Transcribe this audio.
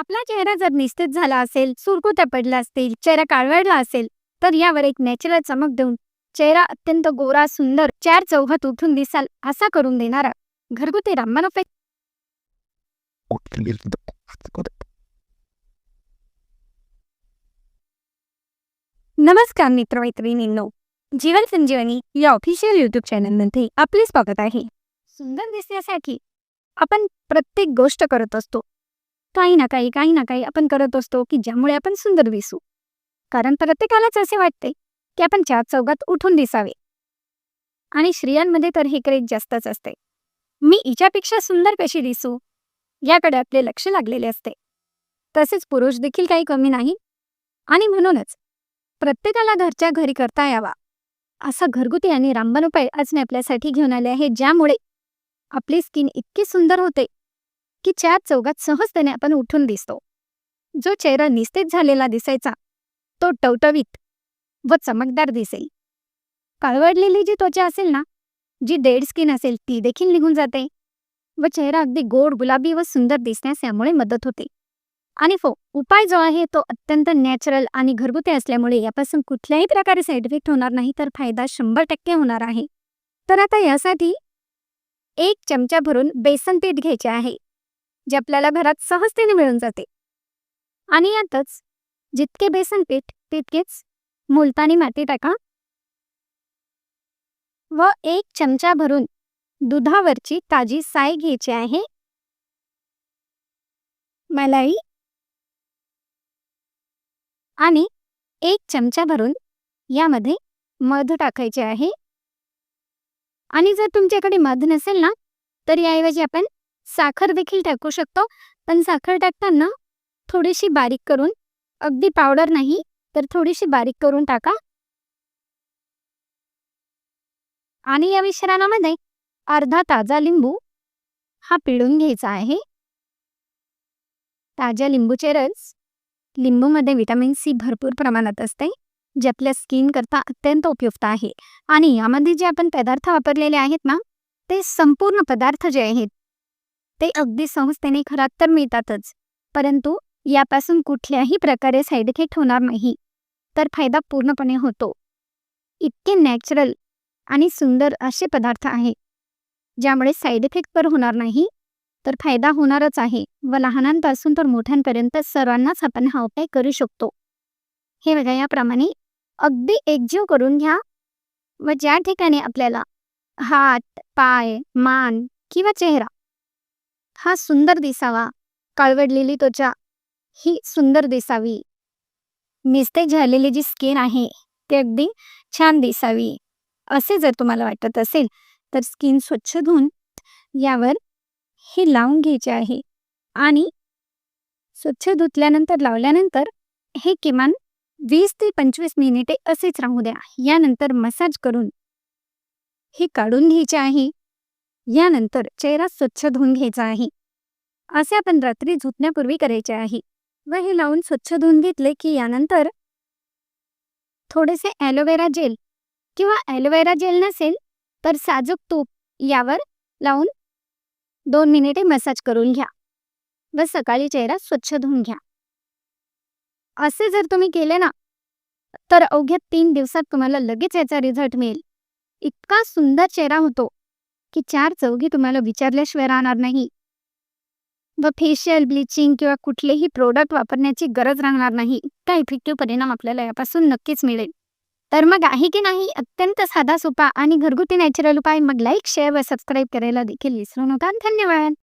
आपला चेहरा जर निस्तेज झाला असेल सुरकुत्या पडल्या असतील चेहरा काळवडला असेल तर यावर एक नॅचरल चमक देऊन चेहरा अत्यंत गोरा सुंदर चार चौघात उठून दिसाल असा करून देणारा घरगुती रामबाण उपाय नमस्कार मित्रमैत्रिणींनो जीवन संजीवनी या ऑफिशियल युट्यूब चॅनलमध्ये आपले स्वागत आहे. सुंदर दिसण्यासाठी आपण प्रत्येक गोष्ट करत असतो. काही ना काही काही ना काही आपण करत असतो की ज्यामुळे आपण सुंदर दिसू. कारण प्रत्येकालाच असे वाटते की आपण चार चौघात उठून दिसावे. आणि स्त्रियांमध्ये तर हे क्रेज जास्तच असते. मी हिच्यापेक्षा सुंदर कशी दिसू? याकडे आपले लक्ष लागलेले असते. तसेच पुरुष देखील काही कमी नाही. आणि म्हणूनच प्रत्येकाला घरच्या घरी करता यावा. असा घरगुती आणि रामबाण उपाय आज मी आपल्यासाठी घेऊन आले आहे ज्यामुळे आपली स्किन इतकी सुंदर होते. की चार चौघात सहजतेने आपण उठून दिसतो. जो चेहरा निस्तेज झालेला दिसायचा तो टवटवीत व चमकदार दिसेल. काळवडलेली जी त्वचा असेल ना जी डेड स्किन असेल ती देखील निघून जाते व चेहरा अगदी गोड गुलाबी व सुंदर दिसण्यास यामुळे मदत होते. आणि हो उपाय जो आहे तो अत्यंत नॅचरल आणि घरगुती असल्यामुळे यापासून कुठल्याही प्रकारे साईड इफेक्ट होणार नाही तर फायदा शंभर टक्के होणार आहे. तर आता यासाठी एक चमचा भरून बेसन पीठ घ्यायचे आहे. जे आपल्याला घरात सहजतेने मिळून जाते. आणि यातच जितके बेसन पीठ तितकेच मुलतानी माती टाका. व एक चमचा भरून दुधावरची ताजी साय घ्यायची आहे. मलाई. आणि एक चमचा भरून यामध्ये मध टाकायचे आहे. आणि जर तुमच्याकडे मध नसेल ना तर याऐवजी आपण साखर देखील टाकू शकतो. पण साखर टाकताना थोडीशी बारीक करून अगदी पावडर नाही तर थोडीशी बारीक करून टाका. आणि या मिश्रणामध्ये अर्धा ताजा लिंबू हा पिळून घ्यायचा आहे. ताज्या लिंबूचे रस लिंबूमध्ये विटॅमिन सी भरपूर प्रमाणात असते जे आपल्या स्किन करता अत्यंत उपयुक्त आहे. आणि यामध्ये जे आपण पदार्थ वापरलेले आहेत ना ते संपूर्ण पदार्थ जे आहेत ते अगदी संस्थेने खरात तर मिळतातच परंतु यापासून कुठल्याही प्रकारे साईड इफेक्ट होणार नाही तर फायदा पूर्णपणे होतो. इतके नॅचरल आणि सुंदर असे पदार्थ आहे ज्यामुळे साईड इफेक्ट तर होणार नाही तर फायदा होणारच आहे व लहानांपासून तर मोठ्यांपर्यंत सर्वांनाच आपण हा उपाय करू शकतो. हे बघा याप्रमाणे अगदी एकजीव करून घ्या व ज्या ठिकाणी आपल्याला हात पाय मान किंवा चेहरा हा सुंदर दिसावा. काळवडलेली त्वचा. ही सुंदर दिसावी. मिस्टेक झालेली जी स्किन आहे ती अगदी छान दिसावी. असे जर तुम्हाला वाटत असेल तर स्किन स्वच्छ धुवून यावर हे लावून घ्यायचे आहे. आणि स्वच्छ धुतल्यानंतर लावल्यानंतर हे किमान वीस ते पंचवीस मिनिटे असेच राहू द्या. यानंतर मसाज करून हे काढून घ्यायचे आहे. यानंतर चेहरा स्वच्छ धुवून घ्यायचा आहे. असे आपण रात्री झोपण्यापूर्वी करायचे आहे. व हे लावून स्वच्छ धुवून घेतले की यानंतर थोडेसे ॲलोवेरा जेल किंवा ॲलोवेरा जेल नसेल तर साजूक तूप यावर लावून दोन मिनिटे मसाज करून घ्या. व सकाळी चेहरा स्वच्छ धुवून घ्या. असे जर तुम्ही केले ना तर अवघ्या तीन दिवसात तुम्हाला लगेच याचा रिझल्ट मिळेल. इतका सुंदर चेहरा होतो. की चार चौघी तुम्हाला विचारल्याशिवाय राहणार नाही. व फेशियल ब्लिचिंग किंवा कुठलेही प्रोडक्ट वापरण्याची गरज राहणार नाही. इतका इफेक्टिव्ह परिणाम आपल्याला यापासून नक्कीच मिळेल. तर मग आहे की नाही? अत्यंत साधा सोपा आणि घरगुती नॅचरल उपाय. मग लाईक शेअर व सबस्क्राईब करायला देखील विसरू नका. धन्यवाद!